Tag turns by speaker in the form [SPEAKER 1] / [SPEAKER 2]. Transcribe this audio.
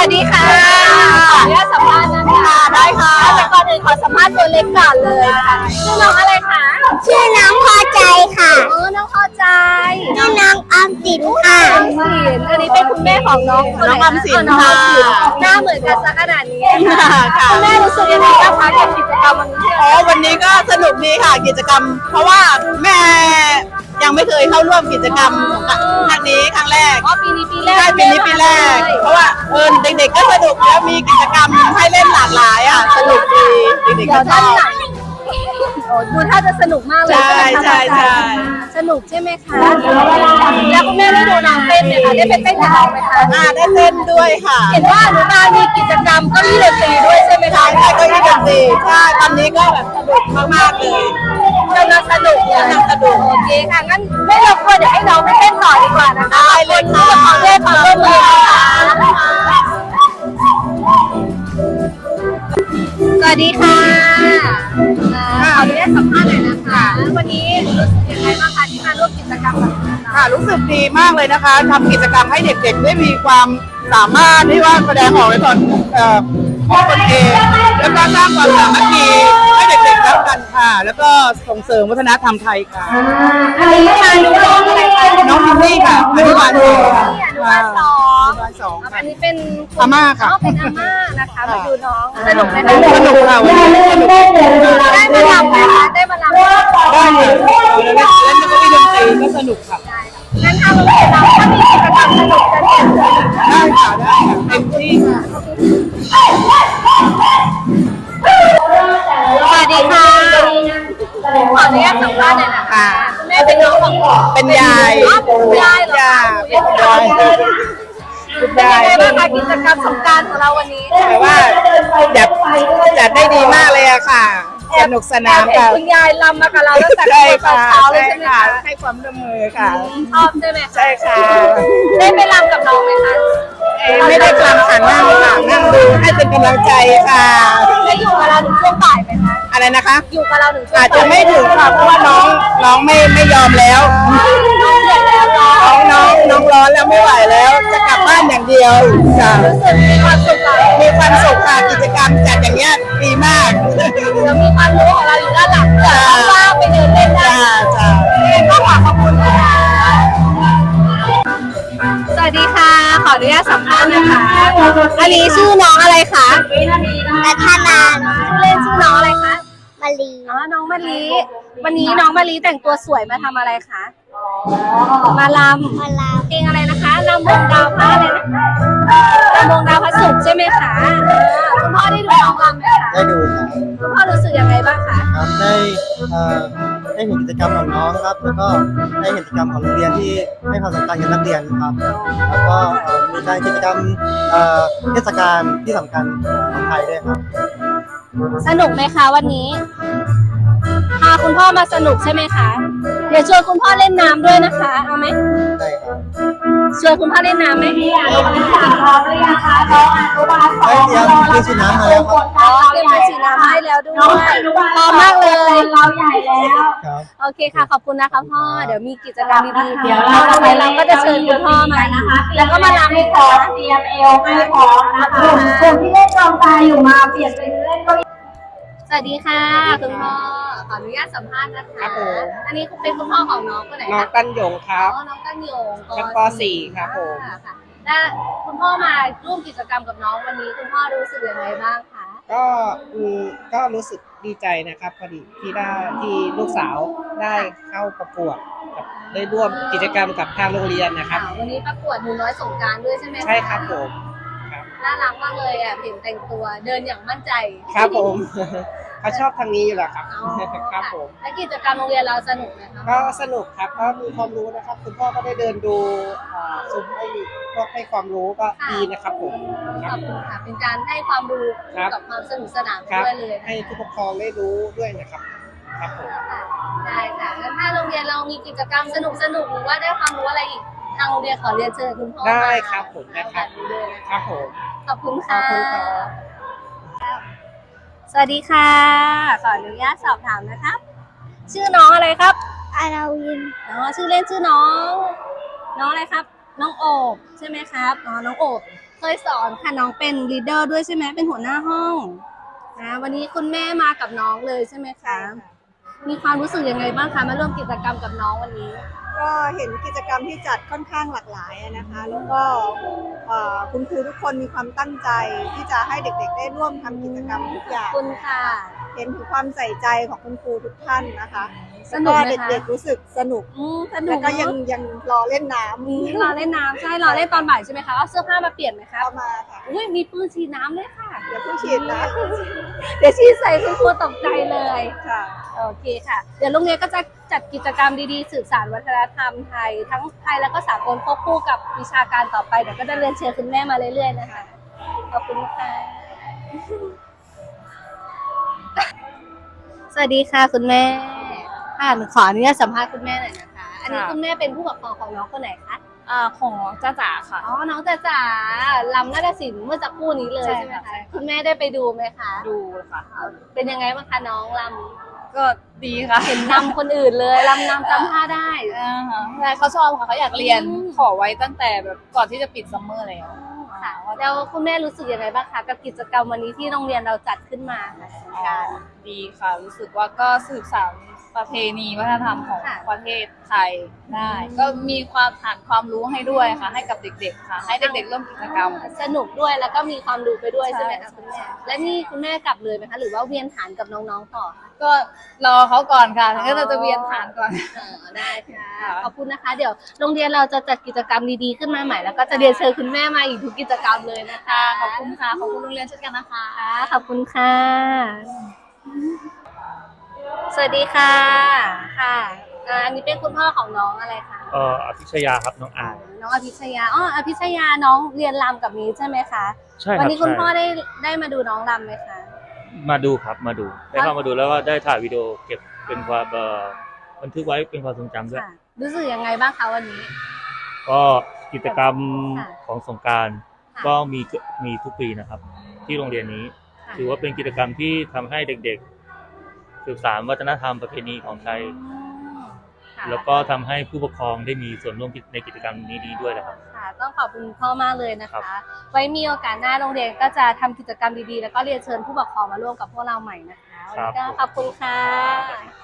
[SPEAKER 1] วัส
[SPEAKER 2] ดีค่ะขออนุ
[SPEAKER 3] ญาตสัมภาษณ์นะคะได้ค่ะแต่ก่อนอื่นขอสัมภาษณ์ตัวเล็กก่อนเลยค่ะชื่อน้องอะไรคะ
[SPEAKER 4] ชื่อน้องพอใจค่ะ
[SPEAKER 3] อ๋อน้องพอใจ
[SPEAKER 4] ชื่อน้องออมสินค่ะ
[SPEAKER 3] ออมสินอันนี้เป็นคุณแม่ของน้องคนไห
[SPEAKER 5] น้องออมสิน
[SPEAKER 3] น้องออมสิน
[SPEAKER 5] ค่ะ
[SPEAKER 3] หน้าเหมือนกันสักขนาดนี้
[SPEAKER 5] ค่ะ
[SPEAKER 3] คุณแม่รู้สึกยังไงบ้างคะกับกิจกรรมวันนี้
[SPEAKER 5] อ๋อวันนี้ก็สนุกดีค่ะกิจกรรม เพราะว่าแม่ ยังไม่เคยเข้าร่วมกิจกรรมครั้งนี้ครั้งแรก
[SPEAKER 3] อ๋อปีนี้ปีแรก
[SPEAKER 5] ใช่ปีนี้ปีแรก เพราะว่าเออเด็กๆก็สนุกแล้วมีกิจกรรมให้เล่นหลากหลายอะสนุกดีเด็กๆ
[SPEAKER 3] เดี๋
[SPEAKER 5] ก็
[SPEAKER 3] ยว
[SPEAKER 5] ช
[SPEAKER 3] ด้าน
[SPEAKER 5] อบ
[SPEAKER 3] หลังโอ้ดูท่าจะสนุกมากเลย
[SPEAKER 5] ใช่
[SPEAKER 3] ไหมคะ
[SPEAKER 5] ใช่ใช่
[SPEAKER 3] สนุกใช่ไหมคะแล้วคุณแม่ได้ดูน้องเต้นไหมคะได้ไปเต้นกับน้องไหมคะ
[SPEAKER 5] อ่าได้เต้นด้วยค่ะ
[SPEAKER 3] เห็นว่าอนุบาลมีกิจกรรมเก็มีดนตรีด้วยใช่ไหมคะ
[SPEAKER 5] ใช่ใช่ก็ยี่ดนตรีใช่ตอนนี้ก็แบบสนุกมากๆเลย
[SPEAKER 3] กำลังสนุกเลย
[SPEAKER 5] กำลังสนุก
[SPEAKER 3] โอเคค่ะงั้นไม่รบกวนเดี๋ยวให้น้องไปเต้นต่อดีกว่านะคะ
[SPEAKER 5] ได้เลยค่ะ
[SPEAKER 3] ขอเรียกขอร่วมมือนะคะสวัสดีค่ะอ่าขออนุญาตสัมภาษณ์หน่อยนะคะ วันนี้รู้สึกยังไงบ้างคะที่มาร่วมกิจกรรมกับเรา
[SPEAKER 5] ค่ะรู้สึกดีมากเลยนะคะทำกิจกรรมให้เด็กๆได้มีความสามารถที่ว่าแสดงออกในตอนเอ่อของตนเอง แล้วก็สร้างความสามัคคีให้เด็กๆรักกันค่ะ แล้วก็ส่งเสริมวัฒนธรรมไทยค่ะ
[SPEAKER 3] อันนี้มาดูน้องอะไรคะ
[SPEAKER 5] น้องทิมนี่ค่ะอนุบาลสอง
[SPEAKER 3] อนุบาลสอง
[SPEAKER 5] อนุบาลสอง
[SPEAKER 3] อั
[SPEAKER 5] ค่ะ
[SPEAKER 3] นนี้เป็น
[SPEAKER 5] อาม่าค่ะ
[SPEAKER 3] อ๋อเป็นอาม่านะคะมาดูน้องสนุกไหมคะ
[SPEAKER 5] สนุกค่ะวันนี้สนุก
[SPEAKER 3] ได้มาลำไหมคะได้มาลำไหม
[SPEAKER 5] ได้ค่ะแล้วเล่นเล่นแล้วก็มีดนตรีก็สนุกค่ะ
[SPEAKER 3] งั้นทางโรงเรียนเราก็มีกิจกรรมสนุกกันเนี่ย
[SPEAKER 5] ได้ค่ะได้ค่ะเต็มที่ค่ะ เป็นยาย
[SPEAKER 3] อ๋อเป็นยายเหรอคะ
[SPEAKER 5] เป็นยายคุณยาย
[SPEAKER 3] เป็นยังไงไงบ้างคะกิจกรรมสงกรารของเราวันนี้
[SPEAKER 5] แต่ว่าจัดจัดได้ดีมากเลยอะค่ะ สนุกสนาน
[SPEAKER 3] แอบเห็น
[SPEAKER 5] ค่ะ
[SPEAKER 3] คุณยายลำมากับเราตั้งแต่
[SPEAKER 5] ใช่
[SPEAKER 3] ตอน
[SPEAKER 5] ค่ะ
[SPEAKER 3] เช้าเลย
[SPEAKER 5] ใช่
[SPEAKER 3] ใช่ไหม
[SPEAKER 5] ค่ะ
[SPEAKER 3] คะ
[SPEAKER 5] ให้ความร่วมมือค่ะ
[SPEAKER 3] ชอบใช่ไหมคะ
[SPEAKER 5] ใช่ค่ะ
[SPEAKER 3] ได้ไปรำกับน้องไหมคะ
[SPEAKER 5] เอ่อไม่ได้ทำค่ะนั่งค่ะนั่งดูให้เป็นกำลังใจค่ะ
[SPEAKER 3] ได้อยู่กับเราถึงช่วงบ่ายไหมคะ
[SPEAKER 5] อะไรนะคะ
[SPEAKER 3] อยู่กับเราถึงช่วง
[SPEAKER 5] อาจจะไม่ถึงค่ะเพราะว่าน้องน้องไม่ไม่ยอมแล้ว
[SPEAKER 3] น้องเดือดแล้วเนาะ
[SPEAKER 5] น้องน้องน้องร้อนแล้วไม่ไหวแล้ว จะกลับบ้านอย่างเดียวค่ะ
[SPEAKER 3] รู้สึกมีความสุขกับ
[SPEAKER 5] มีความสุขค่ะกิจกรรมจัดอย่างเงี้ยดีมาก
[SPEAKER 3] เรามีความรู้ของเราอยู่ด้านหลังเดี๋ยวเราว่างไปเดินเล่นได้
[SPEAKER 5] จ้าจ้า
[SPEAKER 3] ก็ขอขอบคุณนะคะสวัสดีค่ะ ขออนุญาตสัมภาษณ์นะคะ อันนี้ชื่อน้องอะไรคะ
[SPEAKER 4] และท่านาน
[SPEAKER 3] ชื่อเล่นชื่อน้องอะไรคะ
[SPEAKER 4] มา ลี
[SPEAKER 3] อ๋อน้องมะลิวันนี้น้องมะลิแต่งตัวสวยมาทำอะไรคะมาล
[SPEAKER 4] มาลาำ
[SPEAKER 3] เพลงอะไรนะคะลำวงดาวพระอะไรนะลำวงดาวพระศุกร์ใช่ไหมคะอ่าคุณพ่อได้ดูน้องลำไหมคะ
[SPEAKER 6] ได้ดูครับ
[SPEAKER 3] คุณพ่อรู้สึกยังไงบ้างคะ
[SPEAKER 6] ครับได้เอ่อได้เห็นกิจกรรมของน้องครับ แล้วก็ได้เห็นกิจกรรมของโรงเรียนที่ให้ความสำคัญกับนักเรียนครับ แล้วก็เอ่อมีการกิจกรรมเอ่อเทศกาลที่สำคัญของไทยด้วยครับ
[SPEAKER 3] สนุกไหมคะวันนี้พาคุณพ่อมาสนุกใช่ไหมคะ เดี๋ยวชวนคุณพ่อเล่นน้ำด้วยนะคะเอาไหม
[SPEAKER 6] ได้ครับ
[SPEAKER 3] ชวนคุณพ่อเล่นน้ำไหม
[SPEAKER 6] เฮ้ยเตรียมเครื่องฉีดน้ำมาแล้วครับ
[SPEAKER 3] อ๋อเตรียม ไปฉีดน้ำให้แล้วด้วยพร้อมมากเลย
[SPEAKER 6] ครับ
[SPEAKER 3] โอเคค่ะ ขอบคุณนะคะพ่อ เดี๋ยวมีกิจกรรมดีๆเดี๋ยวเราไปเราก็จะเชิญคุณพ่อมานะคะ แล้วก็มาลำให้พร้อม
[SPEAKER 7] เตรียมเอวให้พร้อมนะคะกลุ่มที่เล่นกองทรายอยู่มาเปลี่ยนเป็นเล่นเก็
[SPEAKER 3] สวัสดีค่ะคุณพ่อ ขออนุญาตสัมภาษณ์นะคะ
[SPEAKER 5] ครับผม
[SPEAKER 3] อันนี้เป็นคุณพ่อของน้องคนไหน
[SPEAKER 5] น้อง
[SPEAKER 3] คะ
[SPEAKER 5] ตันหยงครับ
[SPEAKER 3] อ๋อน้องตั้งโยง
[SPEAKER 5] ชั้นป .4 ครับผม
[SPEAKER 3] อ่าค่ะแล้วคุณพ่อมาร่วมกิจกรรมกับน้องวันนี้ คุณพ่อรู้สึกยังไงบ้างคะ
[SPEAKER 5] ก็อืมก็รู้สึกดีใจนะครับพอดีที่ได้ที่ลูกสาวได้เข้าประกวดกับได้ร่วมกิจกรรมกับทางโรงเรียนนะครับ
[SPEAKER 3] อ่าวันนี้ประกวดหนูน้อยสงกรารด้วยใช่ไหมะ
[SPEAKER 5] ใช่ครับผมครับ
[SPEAKER 3] น่ารักมากเลยอะเห็นแต่งตัวเดินอย่างมั่นใจ
[SPEAKER 5] ครับผม เขาชอบทางนี้อยู่แล้วครับ
[SPEAKER 3] อ๋อ
[SPEAKER 5] ครับผม
[SPEAKER 3] และกิจกรรมโรงเรียนเราสนุกไหมคะ
[SPEAKER 5] ก็สนุกครับก็มีความรู้นะครับ คุณพ่อก็ได้เดินดูอ่าซุ้มให้พวกให้ความรู้ก็ดีนะครับผมค
[SPEAKER 3] ข
[SPEAKER 5] รั
[SPEAKER 3] อ
[SPEAKER 5] บบ
[SPEAKER 3] คุณค่ะเป็นการให้ความรู้
[SPEAKER 5] ครับ
[SPEAKER 3] กับความสนุกสนาน
[SPEAKER 5] ครับ
[SPEAKER 3] ด้วยเลยนะ
[SPEAKER 5] ให้ผู้ปกครองได้รู้ด้วยนะครับครับผม
[SPEAKER 3] ค่ะได้ค่ะแล้วถ้าโรงเรียนเรามีกิจกรรมสนุกสนุกๆหรือว่าได้ความรู้อะไรอีกทางโรงเรียนขอเรียนเชิญคุณพ่อ
[SPEAKER 5] ได้
[SPEAKER 3] มา
[SPEAKER 5] ครับผมนะครับ
[SPEAKER 3] แบบนี้เลยนะ
[SPEAKER 5] ค
[SPEAKER 3] คะ
[SPEAKER 5] รับผม
[SPEAKER 3] ขอบคุณ
[SPEAKER 5] ขอ
[SPEAKER 3] ค่ะ
[SPEAKER 5] บคุณครับ
[SPEAKER 3] สวัสดีค่ะ ขออนุญาตสอบถามนะครับ ชื่อน้องอะไรครับ
[SPEAKER 4] อาราวิน
[SPEAKER 3] อ๋อชื่อเล่นชื่อน้อง น้องอะไรครับ น้องโอบใช่ไหมครับอ๋อน้องโอบเคยสอนค่ะน้องเป็นลีดเดอร์ด้วยใช่ไหมเป็นหัวหน้าห้องนะวันนี้คุณแม่มากับน้องเลยใช่ไหมคะมีความรู้สึกยังไงบ้างคะมาร่วมกิจกรรมกับน้องวันนี้
[SPEAKER 8] ก็เห็นกิจกรรมที่จัดค่อนข้างหลากหลายอะนะคะ แล้วก็เอ่อคุณครูทุกคนมีความตั้งใจที่จะให้เด็กๆ ได้ร่วมทำกิจกรรมทุกอย่า
[SPEAKER 3] ข
[SPEAKER 8] ง
[SPEAKER 3] อบคุณค่ะ
[SPEAKER 8] เห็นถึงความใส่ใจของคุณครูทุกท่านนะคะ
[SPEAKER 3] สนุกไหมคะ
[SPEAKER 8] แล้วก็เด็กๆรู้สึกสนุก
[SPEAKER 3] อืมสนุ
[SPEAKER 8] แล้
[SPEAKER 3] ก
[SPEAKER 8] วก็ยังยังรอเล่นน้
[SPEAKER 3] อืมรอเล่นน้ำใช่รอเล่นตอนบ่ายใช่ไหมคะเอาเสื้อผ้ามาเปลี่ยนไหมำคะ
[SPEAKER 8] เข้ามาค่ะ
[SPEAKER 3] อุ้ยมีปืนฉีดน้ำเลยค่ะ
[SPEAKER 8] อย่าเพิ่งฉีดนะ
[SPEAKER 3] เดี๋ยวฉีดใส่คุณครูตกใจเลย
[SPEAKER 8] ค่ะ
[SPEAKER 3] โอเคค่ะ เดี๋ยวโรงเรียนก็จะจัดกิจกรรมดีๆ สืบสานวัฒนธรรมไทย ทั้งไทยแล้วก็สากลควบคู่กับวิชาการต่อไป เดี๋ยวก็จะเรียนเชิญคุณแม่มาเรื่อยๆนะคะ ขอบคุณค่ะ สวัสดีค่ะคุณแม่ ค่ะหนูขออนุญาตสัมภาษณ์คุณแม่หน่อยนะคะ อันนี้
[SPEAKER 9] ค่ะ
[SPEAKER 3] คุณแม่เป็นผู้ปกครองของน้องคนไหนคะ
[SPEAKER 9] อ่าของจ้าจ๋าค่ะ
[SPEAKER 3] อ๋อ น้องจ๋าจ๋าลำนาฏศิลป์เมื่อสักครู่นี้เลย
[SPEAKER 9] ใช่
[SPEAKER 3] ใช่ไหม
[SPEAKER 9] ค่ะ
[SPEAKER 3] คะ
[SPEAKER 9] ใช่ค่ะ
[SPEAKER 3] คุณแม่ได้ไปดูไหมคะ
[SPEAKER 9] ดูค่ะ
[SPEAKER 3] เป็นยังไงบ้างคะน้องลำ
[SPEAKER 9] ก็ดีค่ะ
[SPEAKER 3] เห็นนำคนอื่นเลยลำนำจำท่าได้
[SPEAKER 9] อ่าฮะใช่เขาชอบค่ะเขาอยากเรียน
[SPEAKER 3] อืม
[SPEAKER 9] ขอไว้ตั้งแต่แบบก่อนที่จะปิดซัมเมอร์แล้ว
[SPEAKER 3] ค่ะแล้วคุณแม่รู้สึกยังไงบ้างคะกับกิจกรรมวันนี้ที่โรงเรียนเราจัดขึ้นมาค่ะสงกราร
[SPEAKER 9] ดีค่ะ รู้สึกว่าก็สืบสานประเพณีวัฒนธรรมของ
[SPEAKER 3] ค่ะ
[SPEAKER 9] ประเทศไทยได้ ก็มีความฐานความรู้ให้ด้วยค่ะ ให้กับเด็ก ๆ ค่ะ ให้เด็กๆร่วมกิจกรรม
[SPEAKER 3] สนุกด้วยแล้วก็มีความรู้ไปด้วย
[SPEAKER 9] ใช่
[SPEAKER 3] ใช่ไหมคะคุณแม่และนี่คุณแม่กลับเลยไหมคะหรือว่าเวียนฐานกับน้องๆต่อคะ
[SPEAKER 9] ก็รอเขาก่อนค่ะแล้วก็เราจะเวียนฐานก่อน
[SPEAKER 3] เออได้ค่ะ
[SPEAKER 9] ค่ะ
[SPEAKER 3] ขอบคุณนะคะ เดี๋ยวโรงเรียนเราจะจัดกิจกรรมดีๆขึ้นมาใหม่แล้วก็จะเรียนเชิญคุณแม่มาอีกทุกกิจกรรมเลยนะคะ
[SPEAKER 9] ค่ะขอบคุณค่ะขอบคุณโรงเรียนเช่นกันนะคะ
[SPEAKER 3] ค่ะขอบคุณค่ะ สวัสดีค่ะ ค่ะอ่าอันนี้เป็นคุณพ่อของน้องอะไรคะ
[SPEAKER 10] เอ่ออภิชยาครับน้องอาย
[SPEAKER 3] นน้องอภิชยา อ๋อ อภิชยา น้องเรียนรำกับนี้ใช่ไหมคะ
[SPEAKER 10] ใช่ค
[SPEAKER 3] วั
[SPEAKER 10] รับ
[SPEAKER 3] นี้คุณ
[SPEAKER 10] ใช่
[SPEAKER 3] พ่อได้ได้มาดูน้องรำไหมคะ
[SPEAKER 10] มาดูครับมาดูได้เข้ามาดูแล้วก็ได้ถ่ายวิดีโอเก็บเป็นความเอ่อบันทึกไว้เป็นความทรงจำด้วย
[SPEAKER 3] ค่ะ รู้สึกยังไงบ้างคะวันนี้
[SPEAKER 10] ก็กิจกรรม
[SPEAKER 3] ค่ะ
[SPEAKER 10] ของสงกราร
[SPEAKER 3] ค่ะ
[SPEAKER 10] ก็มีมีทุกปีนะครับ ที่โรงเรียนนี้
[SPEAKER 3] ค่ะ
[SPEAKER 10] ถือว่าเป็นกิจกรรมที่ทำให้เด็กๆ สืบสานวัฒนธรรมประเพณีของไทย
[SPEAKER 3] อืมค่ะ
[SPEAKER 10] แล้วก็ทำให้ผู้ปกครองได้มีส่วนร่วมในกิจกรรมนี้ด้วยนะครับ
[SPEAKER 3] ค่ะต้องขอบคุณพ่อมากเลยนะ
[SPEAKER 10] ครั
[SPEAKER 3] คะ
[SPEAKER 10] บ
[SPEAKER 3] ไว้มีโอกาสหน้าโรงเรียนก็จะทำกิจกรรมดีๆ แล้วก็เรียนเชิญผู้ปกครองมาร่วมกับพวกเราใหม่นะคะวันนี้ก็ขอบคุณค่ะ